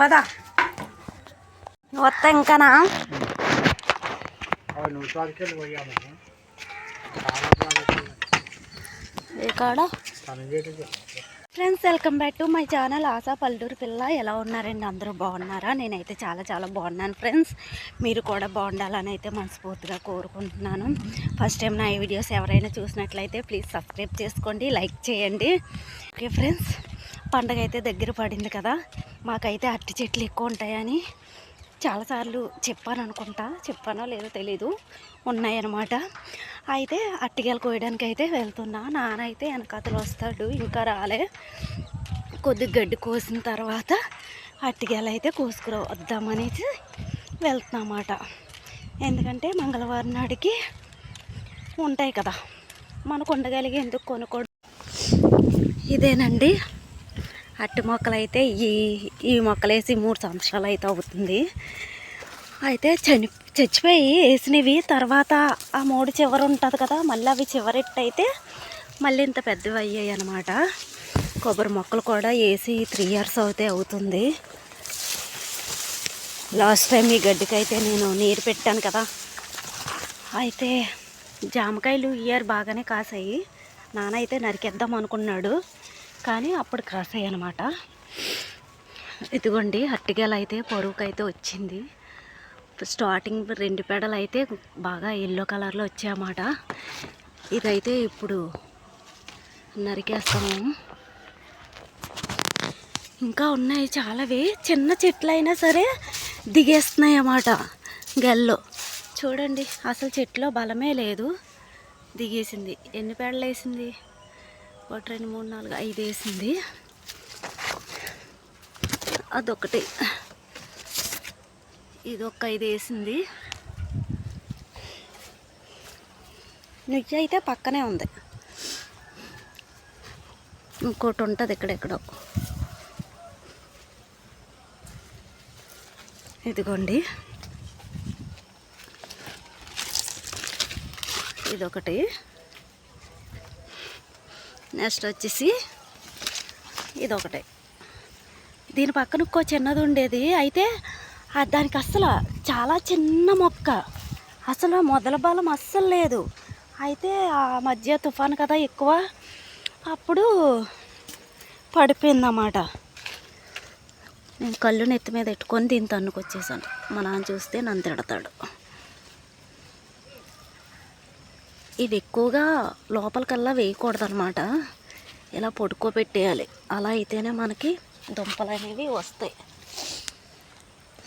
పదా. వస్తా ఇంకానా? ఇక్కడ friends welcome back to my channel Asha పల్లెటూరు పిల్ల. ఎలా ఉన్నారండి? అందరూ బాగున్నారా? నేనైతే చాలా చాలా బాగున్నాను ఫ్రెండ్స్. మీరు కూడా బాగుండాలని అయితే మనస్ఫూర్తిగా కోరుకుంటున్నాను. ఫస్ట్ టైం నా ఈ వీడియోస్ ఎవరైనా చూసినట్లయితే ప్లీజ్ సబ్స్క్రైబ్ చేసుకోండి లైక్ చేయండి. ఓకే ఫ్రెండ్స్ పండగ అయితే దగ్గర పడింది కదా మాకైతే అరటి చెట్లు ఎక్కువ ఉంటాయని చాలాసార్లు చెప్పాను అనుకుంటా చెప్పానో లేదో తెలీదు ఉన్నాయన్నమాట. అయితే అట్టిగలు కోయడానికి అయితే వెళ్తున్నా నాన్న అయితే వెనకాతలు వస్తాడు ఇంకా రాలే. కొద్ది గడ్డి కోసిన తర్వాత అట్టిగలు అయితే కోసుకురా వద్దామనేసి వెళ్తున్నమాట. ఎందుకంటే మంగళవారం నాడికి ఉంటాయి కదా మనకు ఉండగలిగి ఎందుకు కొనుక్కోవడం? ఇదేనండి. అట్టి మొక్కలు అయితే ఈ ఈ మొక్కలు వేసి మూడు సంవత్సరాలు అయితే అవుతుంది. అయితే చని చచ్చిపోయి వేసినవి తర్వాత ఆ మూడు చివరి ఉంటుంది కదా మళ్ళీ అవి చివరెట్టయితే మళ్ళీ ఇంత పెద్దవి అయ్యాయి అనమాట కొబ్బరి మొక్కలు కూడా వేసి త్రీ ఇయర్స్ అవుతే అవుతుంది. లాస్ట్ టైం ఈ గడ్డికి అయితే నేను నీరు పెట్టాను కదా. అయితే జామకాయలు ఇయర్ బాగానే కాసాయి. నాన్న అయితే నరికేద్దాం అనుకున్నాడు. కానీ అప్పుడు క్రాస్ అనమాట ఇదిగోండి అట్టిగేలు అయితే పరువుకైతే వచ్చింది. స్టార్టింగ్ రెండు పెడలు అయితే బాగా ఎల్లో కలర్లో వచ్చాయన్నమాట. ఇదైతే ఇప్పుడు నరికేస్తాము. ఇంకా ఉన్నాయి చాలావి. చిన్న చెట్లు అయినా సరే దిగేస్తున్నాయి అన్నమాట గెల్లో. చూడండి అసలు చెట్లో బలమే లేదు. దిగేసింది. ఎన్ని పేడలు వేసింది ఒకటి రెండు మూడు నాలుగు ఐదు వేసింది. అదొకటి. ఇది ఒక ఐదు వేసింది. నువ్వు అయితే పక్కనే ఉంది. ఇంకోటి ఉంటుంది ఇక్కడెక్కడో ఇదిగోండి. ఇదొకటి. నెక్స్ట్ వచ్చేసి ఇదొకటి. దీని పక్కన ఇంకో చిన్నది ఉండేది. అయితే దానికి అస్సలు చాలా చిన్న మొక్క. అసలు మొదల బలం అస్సలు లేదు. అయితే ఆ మధ్య తుఫాన్ కదా ఎక్కువ. అప్పుడు పడిపోయిందన్నమాట. నేను కళ్ళు నెత్తి మీద పెట్టుకొని దీని తన్నుకొచ్చేసాను. మా నాన్న చూస్తే నన్ను తిడతాడు. ఇది ఎక్కువగా లోపలికల్లా వేయకూడదు అనమాట ఇలా పొడుకోబెట్టేయాలి. అలా అయితేనే మనకి దుంపలు అనేవి వస్తాయి.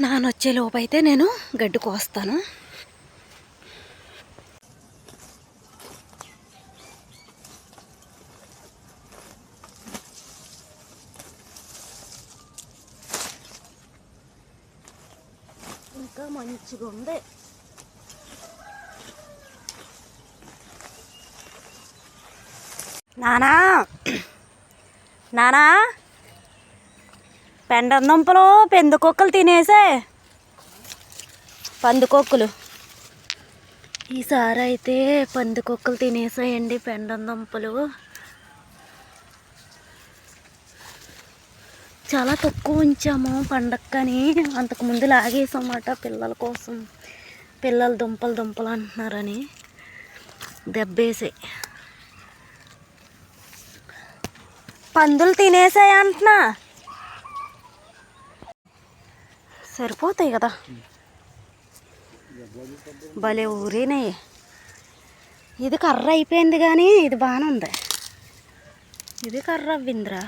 నానొచ్చే లోపు అయితే నేను గడ్డి కోస్తాను ఇంకా మంచిగా ఉంది నానా? నానా? పెండం దుంపలు పెందుకొక్కలు తినేసే. పందుకొక్కులు. ఈసారి అయితే పందుకొక్కలు తినేసాయండి పెండం దుంపలు చాలా తక్కువ ఉంచాము పండక్కని. అంతకుముందు లాగేసామాట పిల్లల కోసం. పిల్లలు దుంపలు దుంపలు అంటున్నారని. దెబ్బేసాయి. పందులు తినేసాయి అంటున్నా. సరిపోతాయి కదా. భలే ఊరినాయి ఇది కర్ర అయిపోయింది కానీ ఇది బాగానే ఉంది. ఇది కర్ర అవ్విందిరా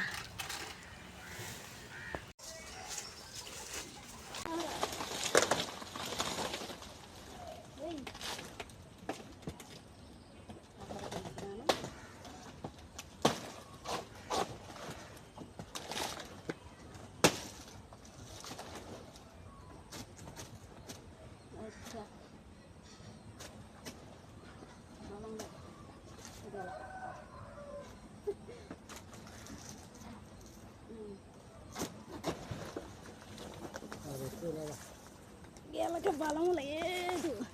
E ela que fala é um lento.